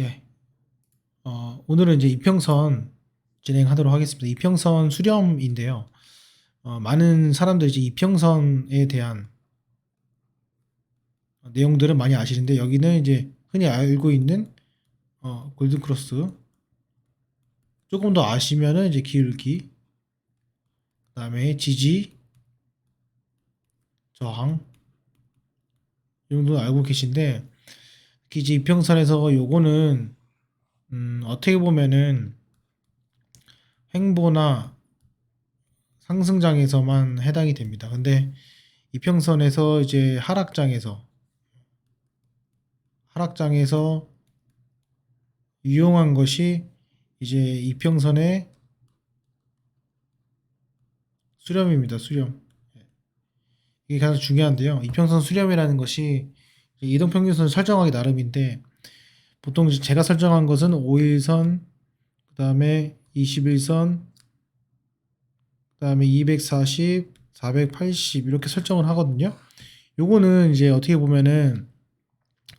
예. 어, 오늘은 이제 이평선 진행하도록 하겠습니다. 이평선 수렴인데요. 어, 많은 사람들이 이제 이평선에 대한 내용들은 많이 아시는데 여기는 이제 흔히 알고 있는 어, 골든 크로스 조금 더 아시면은 이제 기울기 그다음에 지지 저항 이 정도 알고 계신데 이제 이평선에서 요거는 음, 어떻게 보면은 횡보나 상승장에서만 해당이 됩니다. 근데 이평선에서 이제 하락장에서 하락장에서 유용한 것이 이제 이평선의 수렴입니다. 수렴. 이게 가장 중요한데요. 이평선 수렴이라는 것이 이동 평균선을 설정하기 나름인데 보통 제가 설정한 것은 5일선, 그 다음에 21선, 그 다음에 240, 480 이렇게 설정을 하거든요. 요거는 이제 어떻게 보면은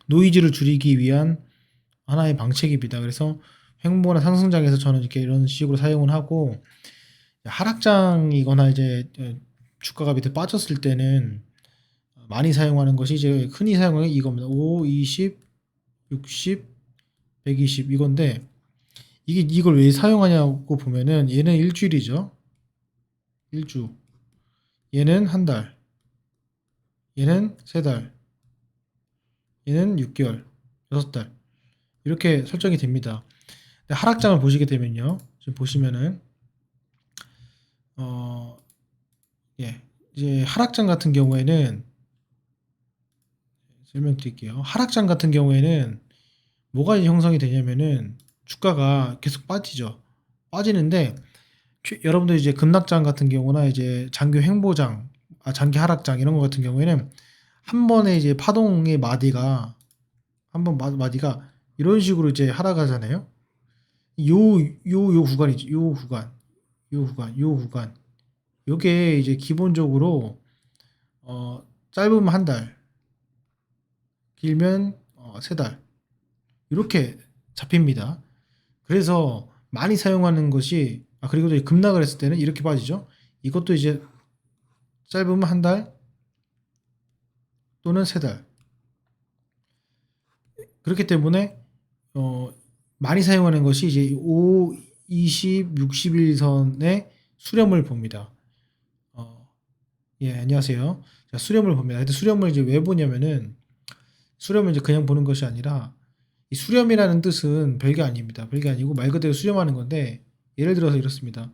노이즈를 줄이기 위한 하나의 방책입니다. 그래서 횡보나 상승장에서 저는 이렇게 이런 식으로 사용을 하고 하락장이거나 이제 주가가 밑에 빠졌을 때는 많이 사용하는 것이 이제 흔히 사용하는 게 이겁니다. 5, 20, 60, 120 이건데 이게 이걸 왜 사용하냐고 보면은 얘는 일주일이죠. 일주. 얘는 한 달. 얘는 세 달. 얘는 6개월, 6달. 이렇게 설정이 됩니다. 하락장을 보시게 되면요. 지금 보시면은 어 예. 이제 하락장 같은 경우에는 설명드릴게요. 하락장 같은 경우에는 뭐가 형성이 되냐면은 주가가 계속 빠지죠. 빠지는데 최- 여러분들 이제 급락장 같은 경우나 이제 장기 횡보장, 아 장기 하락장 이런 거 같은 경우에는 한 번에 이제 파동의 마디가 한 번 마디가 이런 식으로 이제 하락하잖아요. 요 요 요 구간이죠. 요 구간, 요 구간, 요 구간. 요게 이제 기본적으로 어 짧으면 한 달, 길면 어, 세 달. 이렇게 잡힙니다. 그래서 많이 사용하는 것이 아 그리고 또 급락을 했을 때는 이렇게 빠지죠. 이것도 이제 짧으면 한 달 또는 세 달. 그렇기 때문에 어 많이 사용하는 것이 이제 5, 20, 60일선의 수렴을 봅니다. 어, 예, 안녕하세요. 자, 수렴을 봅니다. 수렴을 이제 왜 보냐면은 수렴을 이제 그냥 보는 것이 아니라 이 수렴이라는 뜻은 별게 아닙니다. 별게 아니고 말 그대로 수렴하는 건데 예를 들어서 이렇습니다.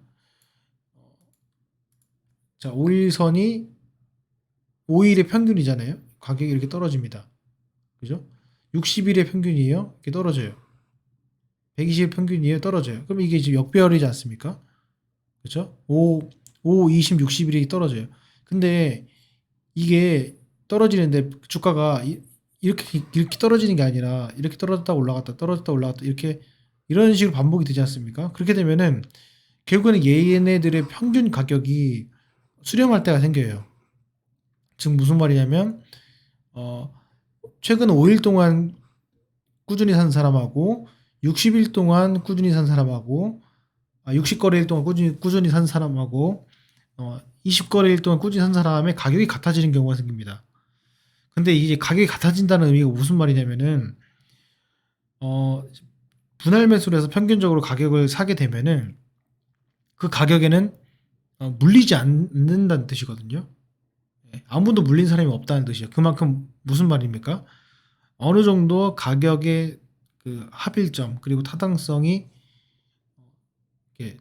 자, 5일선이 5일의 평균이잖아요. 가격이 이렇게 떨어집니다. 그죠? 60일의 평균이에요. 이렇게 떨어져요. 120일 평균이에요. 떨어져요. 그럼 이게 이제 역배열이지 않습니까? 그죠? 5, 5, 20, 60일이 떨어져요. 근데 이게 떨어지는데 주가가 이- 이렇게 이렇게 떨어지는 게 아니라 이렇게 떨어졌다 올라갔다 떨어졌다 올라갔다 이렇게 이런 식으로 반복이 되지 않습니까? 그렇게 되면은 결국에는 얘네들의 평균 가격이 수렴할 때가 생겨요. 즉 무슨 말이냐면 어 최근 5일 동안 꾸준히 산 사람하고 60일 동안 꾸준히 산 사람하고 아 60거래일 동안 꾸준히 꾸준히 산 사람하고 어 20거래일 동안 꾸준히 산 사람의 가격이 같아지는 경우가 생깁니다. 근데 이게 가격이 같아진다는 의미가 무슨 말이냐면은 어 분할 매수를 해서 평균적으로 가격을 사게 되면은 그 가격에는 어, 물리지 않는다는 뜻이거든요. 예, 아무도 물린 사람이 없다는 뜻이에요. 그만큼 무슨 말입니까? 어느 정도 가격의 그 합일점 그리고 타당성이 이렇게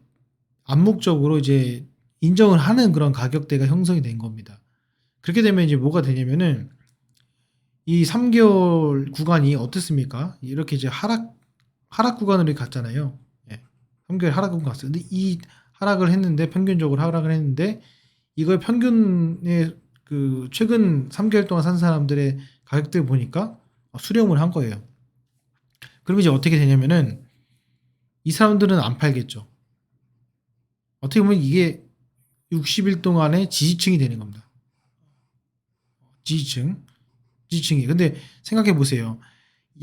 암묵적으로 이제 인정을 하는 그런 가격대가 형성이 된 겁니다. 그렇게 되면 이제 뭐가 되냐면은 이 3개월 구간이 어떻습니까? 이렇게 이제 하락 하락 구간으로 갔잖아요. 예. 3개월 하락 구간 갔어요. 근데 이 하락을 했는데 평균적으로 하락을 했는데 이걸 평균의 그 최근 3개월 동안 산 사람들의 가격들 보니까 수렴을 한 거예요. 그럼 이제 어떻게 되냐면은 이 사람들은 안 팔겠죠. 어떻게 보면 이게 60일 동안의 지지층이 되는 겁니다. 지지층. 지지층이. 근데 생각해 보세요.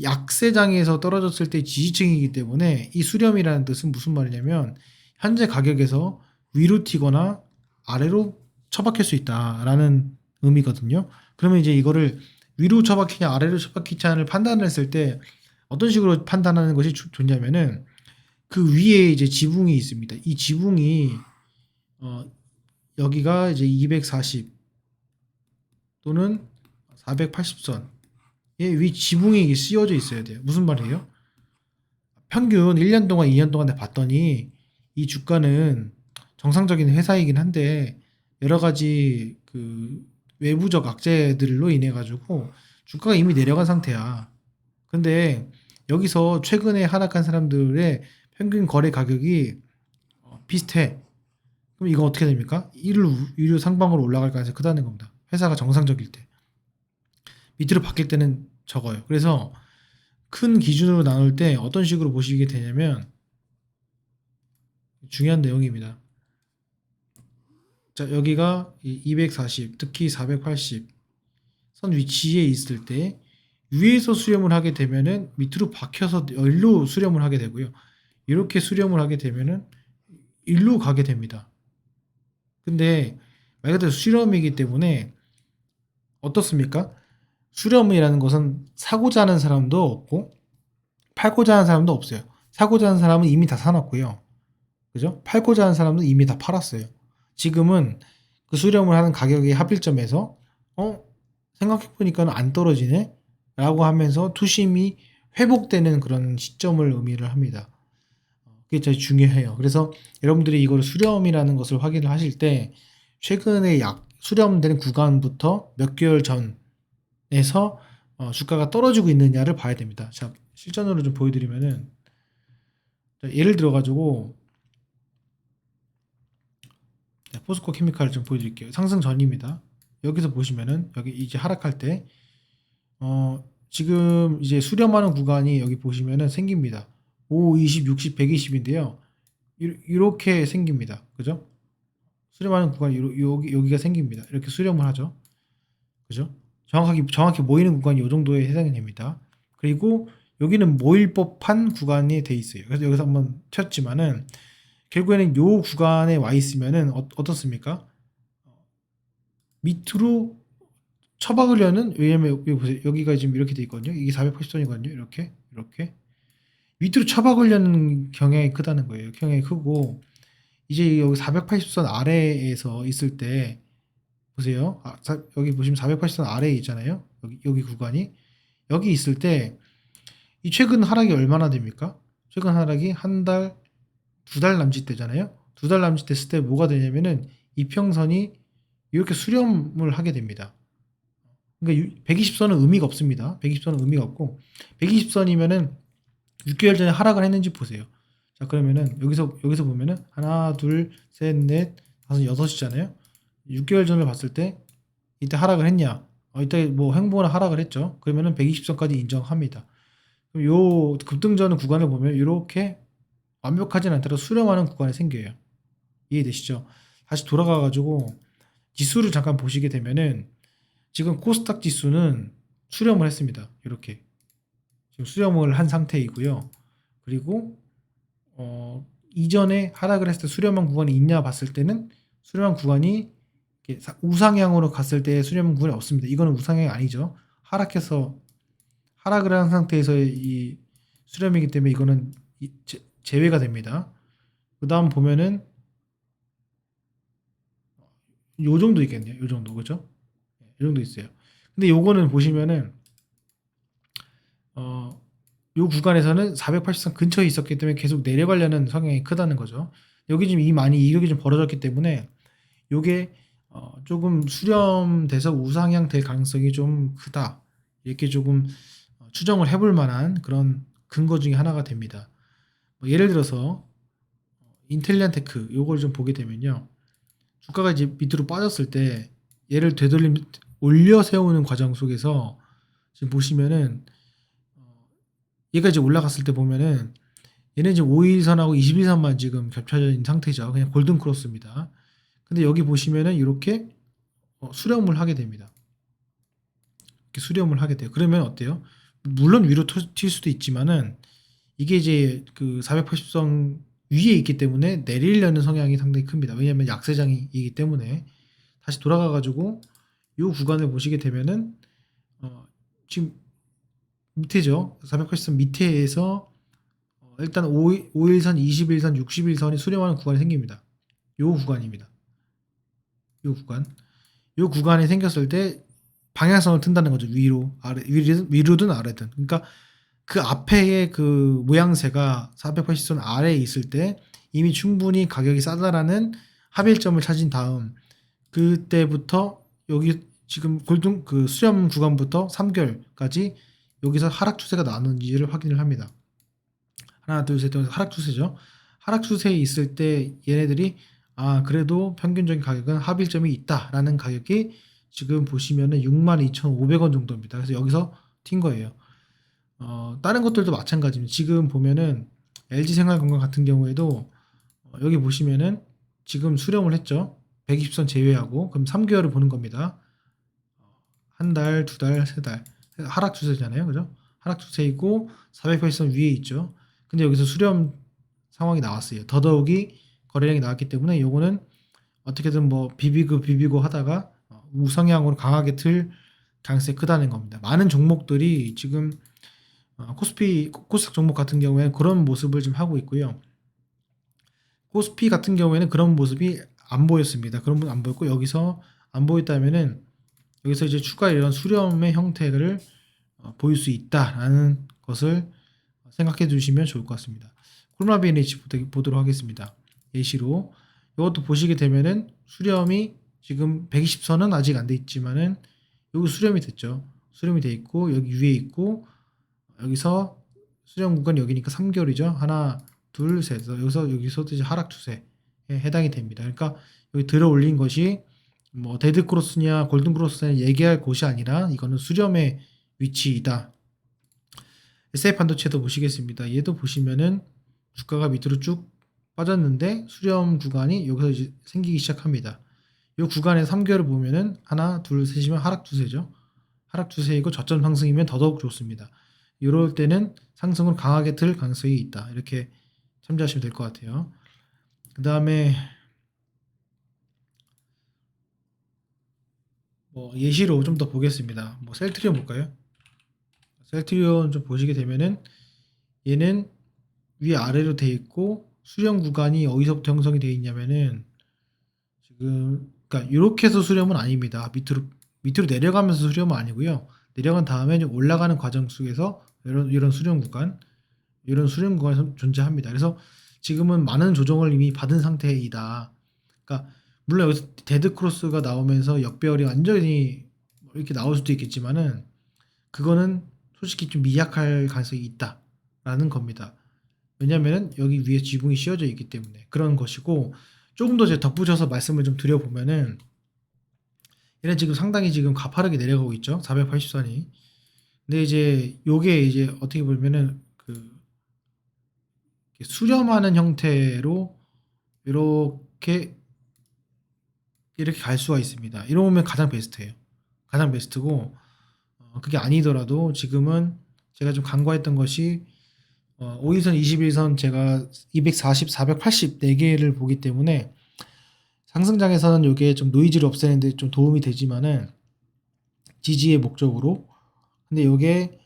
약세장에서 떨어졌을 때 지지층이기 때문에 이 수렴이라는 뜻은 무슨 말이냐면 현재 가격에서 위로 튀거나 아래로 처박힐 수 있다라는 의미거든요. 그러면 이제 이거를 위로 처박히냐 아래로 처박히냐를 판단했을 때 어떤 식으로 판단하는 것이 좋- 좋냐면은 그 위에 이제 지붕이 있습니다. 이 지붕이 어 여기가 이제 240 또는 480선 위 지붕이 씌워져 있어야 돼요. 무슨 말이에요? 평균 1년 동안 2년 동안 봤더니 이 주가는 정상적인 회사이긴 한데 여러 가지 그 외부적 악재들로 인해 가지고 주가가 이미 내려간 상태야. 근데 여기서 최근에 하락한 사람들의 평균 거래 가격이 어, 비슷해. 그럼 이거 어떻게 됩니까? 이류 유료 상방으로 올라갈 가능성이 크다는 겁니다. 회사가 정상적일 때. 밑으로 바뀔 때는 적어요. 그래서 큰 기준으로 나눌 때 어떤 식으로 보시게 되냐면 중요한 내용입니다. 자, 여기가 240, 특히 480 선 위치에 있을 때 위에서 수렴을 하게 되면은 밑으로 박혀서 일로 수렴을 하게 되고요. 이렇게 수렴을 하게 되면은 일로 가게 됩니다. 근데 말 그대로 수렴이기 때문에 어떻습니까? 수렴이라는 것은 사고자 하는 사람도 없고 팔고자 하는 사람도 없어요. 사고자 하는 사람은 이미 다 사놨고요. 그죠? 팔고자 하는 사람은 이미 다 팔았어요. 지금은 그 수렴을 하는 가격의 합일점에서 어 생각해 보니까 안 떨어지네 라고 하면서 투심이 회복되는 그런 시점을 의미를 합니다. 그게 제일 중요해요. 그래서 여러분들이 이걸 수렴이라는 것을 확인을 하실 때 최근에 약 수렴되는 구간부터 몇 개월 전 에서 어, 주가가 떨어지고 있느냐를 봐야 됩니다. 자, 실전으로 좀 보여드리면은 자, 예를 들어 가지고 자, 포스코 케미칼을 좀 보여드릴게요. 상승 전입니다. 여기서 보시면은 여기 이제 하락할 때 어, 지금 이제 수렴하는 구간이 여기 보시면은 생깁니다. 5, 20, 60, 120인데요. 이렇게 생깁니다. 그죠? 수렴하는 구간이 요- 여기 여기가 생깁니다. 이렇게 수렴을 하죠. 그죠? 정확하게 정확히 모이는 구간이 이 정도에 해당이 됩니다. 그리고 여기는 모일 법한 구간이 돼 있어요. 그래서 여기서 한번 쳤지만은 결국에는 요 구간에 와 있으면은 어, 어떻습니까? 밑으로 쳐박으려는 왜냐면 여기 보세요. 여기가 지금 이렇게 돼 있거든요. 이게 480선이거든요. 이렇게 이렇게 밑으로 쳐박으려는 경향이 크다는 거예요. 경향이 크고 이제 여기 480선 아래에서 있을 때 보세요. 아, 사- 여기 보시면 480선 아래에 있잖아요. 여기 여기 구간이 여기 있을 때 이 최근 하락이 얼마나 됩니까? 최근 하락이 한 달, 두 달 남짓 되잖아요. 두 달 남짓 됐을 때 뭐가 되냐면은 이평선이 이렇게 수렴을 하게 됩니다. 그러니까 120선은 의미가 없습니다. 120선은 의미가 없고 120선이면은 6개월 전에 하락을 했는지 보세요. 자 그러면은 여기서 여기서 보면은 하나 둘 셋 넷 다섯 여섯이잖아요. 6개월 전을 봤을 때 이때 하락을 했냐? 어, 이때 뭐 횡보나 하락을 했죠. 그러면은 120선까지 인정합니다. 그럼 요 급등전 구간을 보면 이렇게 완벽하진 않더라도 수렴하는 구간이 생겨요. 이해되시죠? 다시 돌아가 가지고 지수를 잠깐 보시게 되면은 지금 코스닥 지수는 수렴을 했습니다. 이렇게 지금 수렴을 한 상태이고요. 그리고 어, 이전에 하락을 했을 때 수렴한 구간이 있냐 봤을 때는 수렴한 구간이 우상향으로 갔을 때 수렴한 구간이 없습니다. 이거는 우상향이 아니죠. 하락해서 하락을 한 상태에서의 이 수렴이기 때문에 이거는 제외가 됩니다. 그 다음 보면은 요 정도 있겠네요. 요 정도 그죠? 이 정도 있어요. 근데 요거는 보시면은 어, 요 구간에서는 480선 근처에 있었기 때문에 계속 내려가려는 성향이 크다는 거죠. 여기 지금 이 많이 이격이 좀 벌어졌기 때문에 요게 어, 조금 수렴돼서 우상향 될 가능성이 좀 크다. 이렇게 조금 어, 추정을 해볼 만한 그런 근거 중에 하나가 됩니다. 뭐 예를 들어서 인텔리안 테크 요걸 좀 보게 되면요. 주가가 이제 밑으로 빠졌을 때 얘를 되돌림 올려 세우는 과정 속에서 지금 보시면은 어, 얘가 이제 올라갔을 때 보면은 얘는 지금 5일선하고 21선만 지금 겹쳐져 있는 상태죠. 그냥 골든 크로스입니다. 근데 여기 보시면은 이렇게 어, 수렴을 하게 됩니다. 이렇게 수렴을 하게 돼요. 그러면 어때요? 물론 위로 튀- 튈 수도 있지만은 이게 이제 그 480선 위에 있기 때문에 내리려는 성향이 상당히 큽니다. 왜냐하면 약세장이기 때문에 다시 돌아가 가지고 이 구간을 보시게 되면은 어, 지금 밑에죠. 480선 밑에에서 어, 일단 5, 5일선, 21선, 61선이 수렴하는 구간이 생깁니다. 이 구간입니다. 이 구간. 이 구간이 생겼을 때 방향성을 튼다는 거죠. 위로, 아래, 위로, 위로든 아래든. 그러니까 그 앞에의 그 모양새가 480선 아래에 있을 때 이미 충분히 가격이 싸다라는 합일점을 찾은 다음 그때부터 여기 지금 골든 그 수렴 구간부터 3개월까지 여기서 하락 추세가 나는지를 확인을 합니다. 하나 둘셋 하락 추세죠. 하락 추세에 있을 때 얘네들이 아 그래도 평균적인 가격은 합일점이 있다라는 가격이 지금 보시면은 62,500원 정도입니다. 그래서 여기서 튄 거예요. 어, 다른 것들도 마찬가지입니다. 지금 보면은 LG 생활건강 같은 경우에도 어, 여기 보시면은 지금 수렴을 했죠. 120선 제외하고 그럼 3개월을 보는 겁니다. 한 달, 두 달, 세 달. 하락 추세잖아요. 그죠? 하락 추세이고 480선 위에 있죠. 근데 여기서 수렴 상황이 나왔어요. 더더욱이 거래량이 나왔기 때문에 요거는 어떻게든 뭐 비비고 비비고 하다가 어, 우성향으로 강하게 틀 가능성이 크다는 겁니다. 많은 종목들이 지금 어, 코스피 코스닥 종목 같은 경우에는 그런 모습을 좀 하고 있고요. 코스피 같은 경우에는 그런 모습이 안 보였습니다. 그런 모습 안 보였고 여기서 안 보였다면은 여기서 이제 추가 이런 수렴의 형태를 어, 보일 수 있다라는 것을 생각해 주시면 좋을 것 같습니다. 코로나 비엔치 보도록 하겠습니다. 예시로 이것도 보시게 되면은 수렴이 지금 120선은 아직 안 돼 있지만은 여기 수렴이 됐죠. 수렴이 돼 있고 여기 위에 있고 여기서 수렴 구간 여기니까 3개월이죠. 하나, 둘, 셋. 여기서 여기서 이제 하락 추세에 해당이 됩니다. 그러니까 여기 들어 올린 것이 뭐 데드 크로스냐 골든 크로스냐 얘기할 곳이 아니라 이거는 수렴의 위치이다. SF 반도체도 보시겠습니다. 얘도 보시면은 주가가 밑으로 쭉 빠졌는데 수렴 구간이 여기서 이제 생기기 시작합니다. 이 구간에 3개월을 보면은 하나, 둘, 셋이면 하락 추세죠. 하락 추세이고 저점 상승이면 더더욱 좋습니다. 이럴 때는 상승을 강하게 틀 가능성이 있다. 이렇게 참조하시면 될 것 같아요. 그 다음에 뭐 예시로 좀 더 보겠습니다. 뭐 셀트리온 볼까요? 셀트리온 좀 보시게 되면은 얘는 위 아래로 돼 있고 수렴 구간이 어디서부터 형성이 되어 있냐면은 지금 그러니까 이렇게 해서 수렴은 아닙니다. 밑으로 밑으로 내려가면서 수렴은 아니고요. 내려간 다음에 올라가는 과정 속에서 이런 이런 수렴 구간 이런 수렴 구간이 존재합니다. 그래서 지금은 많은 조정을 이미 받은 상태이다. 그러니까 물론 여기서 데드 크로스가 나오면서 역배열이 완전히 이렇게 나올 수도 있겠지만은 그거는 솔직히 좀 미약할 가능성이 있다라는 겁니다. 왜냐면은 여기 위에 지붕이 씌워져 있기 때문에 그런 것이고 조금 더 제가 덧붙여서 말씀을 좀 드려보면은 얘는 지금 상당히 지금 가파르게 내려가고 있죠. 480선이. 근데 이제 요게 이제 어떻게 보면은 그 수렴하는 형태로 이렇게 이렇게 갈 수가 있습니다. 이러면 가장 베스트예요. 가장 베스트고 어, 그게 아니더라도 지금은 제가 좀 간과했던 것이 어, 5일선, 21선 제가 240, 480 4개를 보기 때문에 상승장에서는 이게 좀 노이즈를 없애는데 좀 도움이 되지만은 지지의 목적으로 근데 이게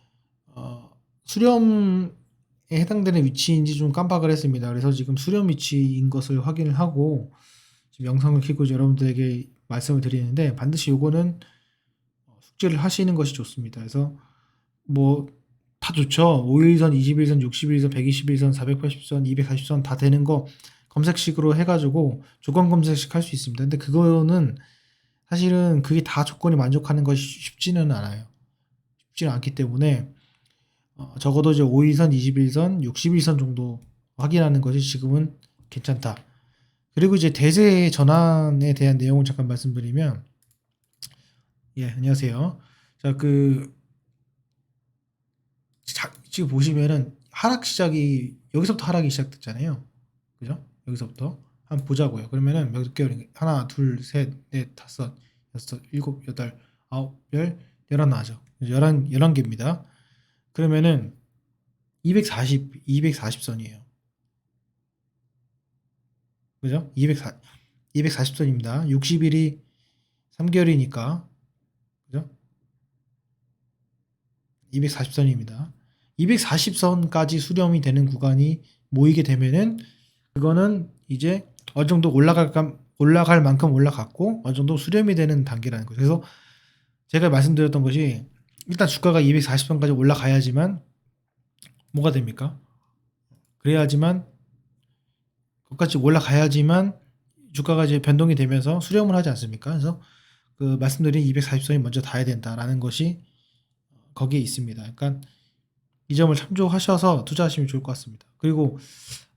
어, 수렴에 해당되는 위치인지 좀 깜빡을 했습니다. 그래서 지금 수렴 위치인 것을 확인을 하고 지금 영상을 켜고 여러분들에게 말씀을 드리는데 반드시 요거는 숙지를 하시는 것이 좋습니다. 그래서 뭐 다 좋죠. 5일선, 21선, 61선, 121선, 480선, 240선 다 되는 거 검색식으로 해가지고 조건 검색식 할 수 있습니다. 근데 그거는 사실은 그게 다 조건이 만족하는 것이 쉽지는 않아요. 쉽지는 않기 때문에 어, 적어도 이제 5일선, 21선, 61선 정도 확인하는 것이 지금은 괜찮다. 그리고 이제 대세 전환에 대한 내용을 잠깐 말씀드리면 예, 안녕하세요. 자, 그 자, 지금 보시면은 하락 시작이 여기서부터 하락이 시작됐잖아요. 그죠? 여기서부터 한번 보자고요. 그러면은 몇 개월 하나, 둘, 셋, 넷, 다섯, 여섯, 일곱, 여덟, 아홉, 열, 열하나 하죠. 열한 열한 개입니다. 그러면은 240 240선이에요. 그죠? 240 240선입니다. 60일이 3개월이니까 그죠? 240선입니다. 240선까지 수렴이 되는 구간이 모이게 되면은 그거는 이제 어느 정도 올라갈 감- 올라갈 만큼 올라갔고 어느 정도 수렴이 되는 단계라는 거죠. 그래서 제가 말씀드렸던 것이 일단 주가가 240선까지 올라가야지만 뭐가 됩니까? 그래야지만 거기까지 올라가야지만 주가가 이제 변동이 되면서 수렴을 하지 않습니까? 그래서 그 말씀드린 240선이 먼저 닿아야 된다라는 것이 거기에 있습니다. 그러니까 이 점을 참조하셔서 투자하시면 좋을 것 같습니다. 그리고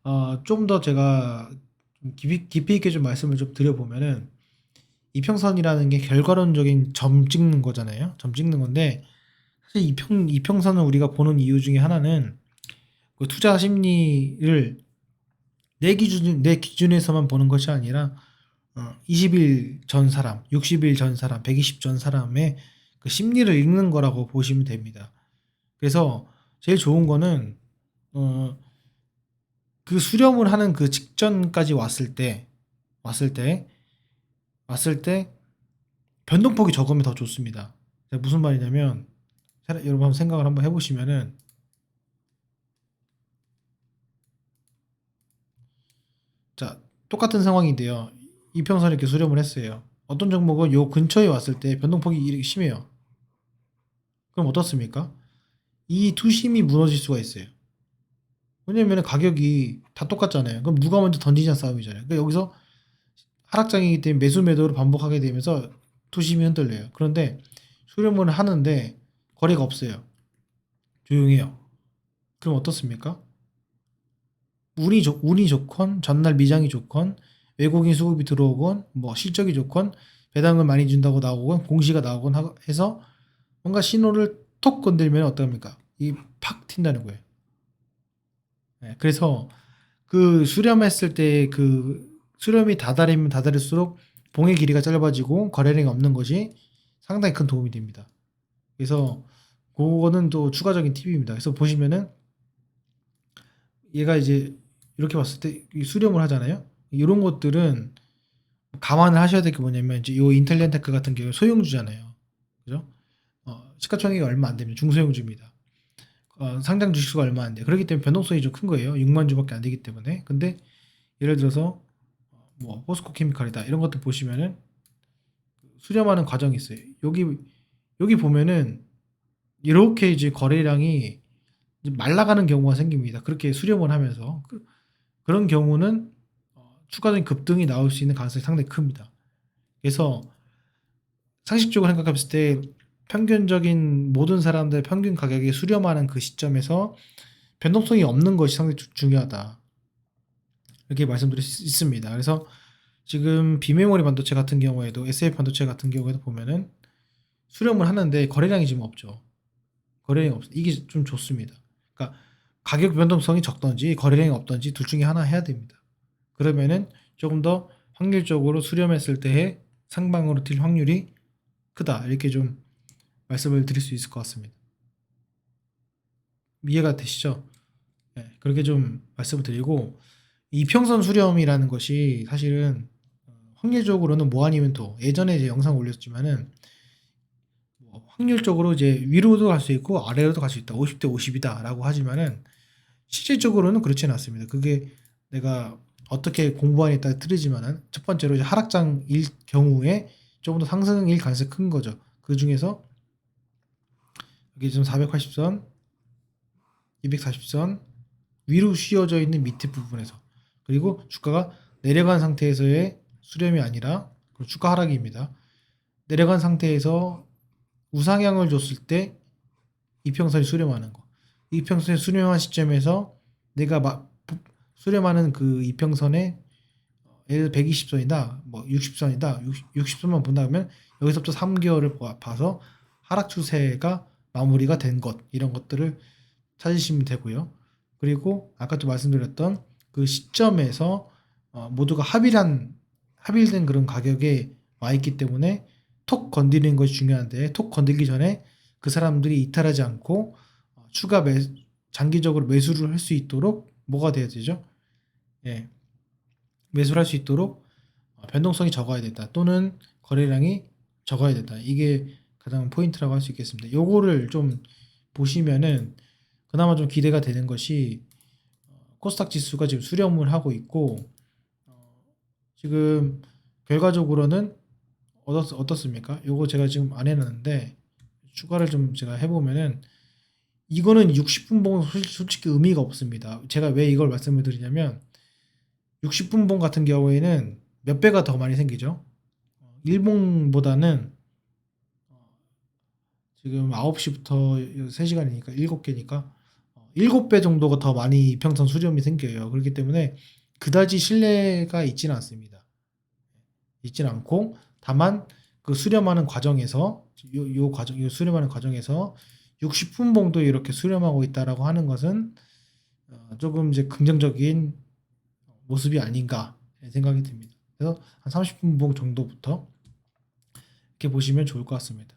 어, 좀 더 제가 좀 깊이, 깊이 있게 좀 말씀을 좀 드려보면은 이평선이라는 게 결과론적인 점 찍는 거잖아요. 점 찍는 건데 사실 이평 이평선을 우리가 보는 이유 중에 하나는 그 투자 심리를 내 기준 내 기준에서만 보는 것이 아니라 어, 20일 전 사람, 60일 전 사람, 120 전 사람의 그 심리를 읽는 거라고 보시면 됩니다. 그래서 제일 좋은 거는 어, 그 수렴을 하는 그 직전까지 왔을 때 왔을 때 왔을 때 변동폭이 적으면 더 좋습니다. 무슨 말이냐면 사- 여러분 한번 생각을 한번 해보시면은 자 똑같은 상황인데요. 이평선 이렇게 수렴을 했어요. 어떤 종목은 요 근처에 왔을 때 변동폭이 심해요. 그럼 어떻습니까? 이 투심이 무너질 수가 있어요. 왜냐면 가격이 다 똑같잖아요. 그럼 누가 먼저 던지냐 싸움이잖아요. 그러니까 여기서 하락장이기 때문에 매수 매도를 반복하게 되면서 투심이 흔들려요. 그런데 수렴을 하는데 거래가 없어요. 조용해요. 그럼 어떻습니까? 운이 좋 운이 좋건 전날 미장이 좋건 외국인 수급이 들어오건 뭐 실적이 좋건 배당을 많이 준다고 나오건 공시가 나오건 하- 해서 뭔가 신호를 톡 건들면 어떡합니까? 이 팍 튄다는 거예요. 네, 그래서 그 수렴했을 때 그 수렴이 다다르면 다다를수록 봉의 길이가 짧아지고 거래량이 없는 것이 상당히 큰 도움이 됩니다. 그래서 그거는 또 추가적인 팁입니다. 그래서 보시면은 얘가 이제 이렇게 봤을 때이 수렴을 하잖아요. 이런 것들은 감안을 하셔야 될 게 뭐냐면 이제 요 인텔렌테크 같은 경우 소형주잖아요. 그죠? 어, 시가총액이 얼마 안 됩니다. 중소형 주입니다. 어, 상장 주식수가 얼마 안 돼. 그렇기 때문에 변동성이 좀 큰 거예요. 6만 주밖에 안 되기 때문에. 근데 예를 들어서 어, 뭐 포스코 케미칼이다 이런 것들 보시면은 수렴하는 과정이 있어요. 여기 여기 보면은 이렇게 이제 거래량이 이제 말라가는 경우가 생깁니다. 그렇게 수렴을 하면서 그, 그런 경우는 어, 추가적인 급등이 나올 수 있는 가능성이 상당히 큽니다. 그래서 상식적으로 생각했을 때 평균적인 모든 사람들 평균 가격이 수렴하는 그 시점에서 변동성이 없는 것이 상당히 주- 중요하다. 이렇게 말씀드릴 수 있습니다. 그래서 지금 비메모리 반도체 같은 경우에도 SF 반도체 같은 경우에도 보면은 수렴을 하는데 거래량이 지금 없죠. 거래량이 없어. 이게 좀 좋습니다. 그러니까 가격 변동성이 적던지 거래량이 없던지 둘 중에 하나 해야 됩니다. 그러면은 조금 더 확률적으로 수렴했을 때의 상방으로 튈 확률이 크다. 이렇게 좀 말씀을 드릴 수 있을 것 같습니다. 이해가 되시죠? 네, 그렇게 좀 말씀을 드리고 이평선 수렴이라는 것이 사실은 어, 확률적으로는 뭐 아니면 도 예전에 이제 영상 올렸지만은 뭐 확률적으로 이제 위로도 갈 수 있고 아래로도 갈 수 있다. 50대 50이다라고 하지만은 실질적으로는 그렇지는 않습니다. 그게 내가 어떻게 공부하냐에 따라 틀리지만은 첫 번째로 이제 하락장일 경우에 조금 더 상승일 가능성이 큰 거죠. 그 중에서 여기 지금 480선, 240선 위로 휘어져 있는 밑에 부분에서 그리고 주가가 내려간 상태에서의 수렴이 아니라 주가 하락입니다. 내려간 상태에서 우상향을 줬을 때 이평선이 수렴하는 거. 이평선이 수렴한 시점에서 내가 막 수렴하는 그 이평선에 예를 들어 120선이다, 뭐 60선이다, 60, 선만 본다 그러면 여기서부터 3개월을 봐서 하락 추세가 마무리가 된 것 이런 것들을 찾으시면 되고요. 그리고 아까도 말씀드렸던 그 시점에서 어, 모두가 합일한 합일된 그런 가격에 와 있기 때문에 톡 건드리는 것이 중요한데 톡 건들기 전에 그 사람들이 이탈하지 않고 어, 어, 추가 매 장기적으로 매수를 할 수 있도록 뭐가 돼야 되죠? 예. 매수를 할 수 있도록 어, 변동성이 적어야 된다. 또는 거래량이 적어야 된다. 이게 가장 포인트라고 할 수 있겠습니다. 요거를 좀 보시면은 그나마 좀 기대가 되는 것이 어, 코스닥 지수가 지금 수렴을 하고 있고 어, 지금 결과적으로는 어떻, 어떻습니까? 요거 제가 지금 안 해놨는데 추가를 좀 제가 해보면은 이거는 60분 봉 솔직히 의미가 없습니다. 제가 왜 이걸 말씀을 드리냐면 60분 봉 같은 경우에는 몇 배가 더 많이 생기죠. 어, 일봉보다는 어, 지금 9시부터 3시간이니까 7개니까 7배 정도가 더 많이 이평선 수렴이 생겨요. 그렇기 때문에 그다지 신뢰가 있지는 않습니다. 있지는 않고 다만 그 수렴하는 과정에서 요, 요 과정 요 수렴하는 과정에서 60분 봉도 이렇게 수렴하고 있다라고 하는 것은 어, 조금 이제 긍정적인 모습이 아닌가 생각이 듭니다. 그래서 한 30분 봉 정도부터 이렇게 보시면 좋을 것 같습니다.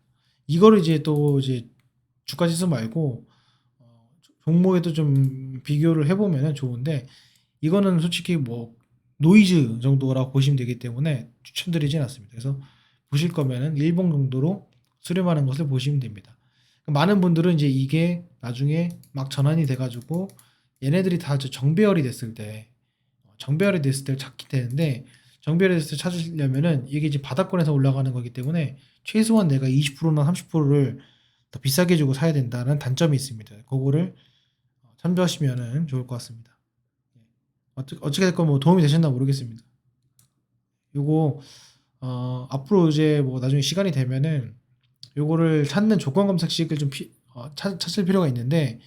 이거를 이제 또 이제 주가 지수 말고 어, 종목에도 좀 비교를 해보면 좋은데 이거는 솔직히 뭐 노이즈 정도라고 보시면 되기 때문에 추천드리진 않습니다. 그래서 보실 거면은 일봉 정도로 수렴하는 것을 보시면 됩니다. 많은 분들은 이제 이게 나중에 막 전환이 돼가지고 얘네들이 다저 정배열이 됐을 때 어, 정배열이 됐을 때 찾게 되는데 때 찾으려면은 이게 이제 바닥권에서 올라가는 거기 때문에 최소한 내가 20%나 30%를 더 비싸게 주고 사야 된다는 단점이 있습니다. 그거를 어, 참조하시면은 좋을 것 같습니다. 어떻게 어떻게 될건 뭐 도움이 되셨나 모르겠습니다. 요거 어, 앞으로 이제 뭐 나중에 시간이 되면은 요거를 찾는 조건 검색식을 좀 피, 어, 찾, 찾을 필요가 있는데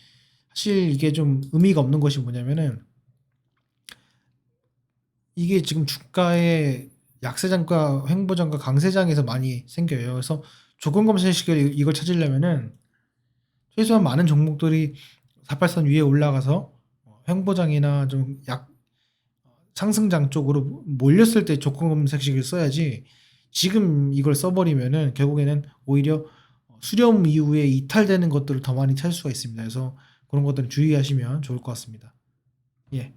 사실 이게 좀 의미가 없는 것이 뭐냐면은 이게 지금 주가의 약세장과 횡보장과 강세장에서 많이 생겨요. 그래서 조건 검색식을 이걸 찾으려면은 최소한 많은 종목들이 48선 위에 올라가서 어, 횡보장이나 좀 약 상승장 쪽으로 몰렸을 때 조건 검색식을 써야지 지금 이걸 써버리면은 결국에는 오히려 수렴 이후에 이탈되는 것들을 더 많이 찾을 수가 있습니다. 그래서 그런 것들은 주의하시면 좋을 것 같습니다. 예.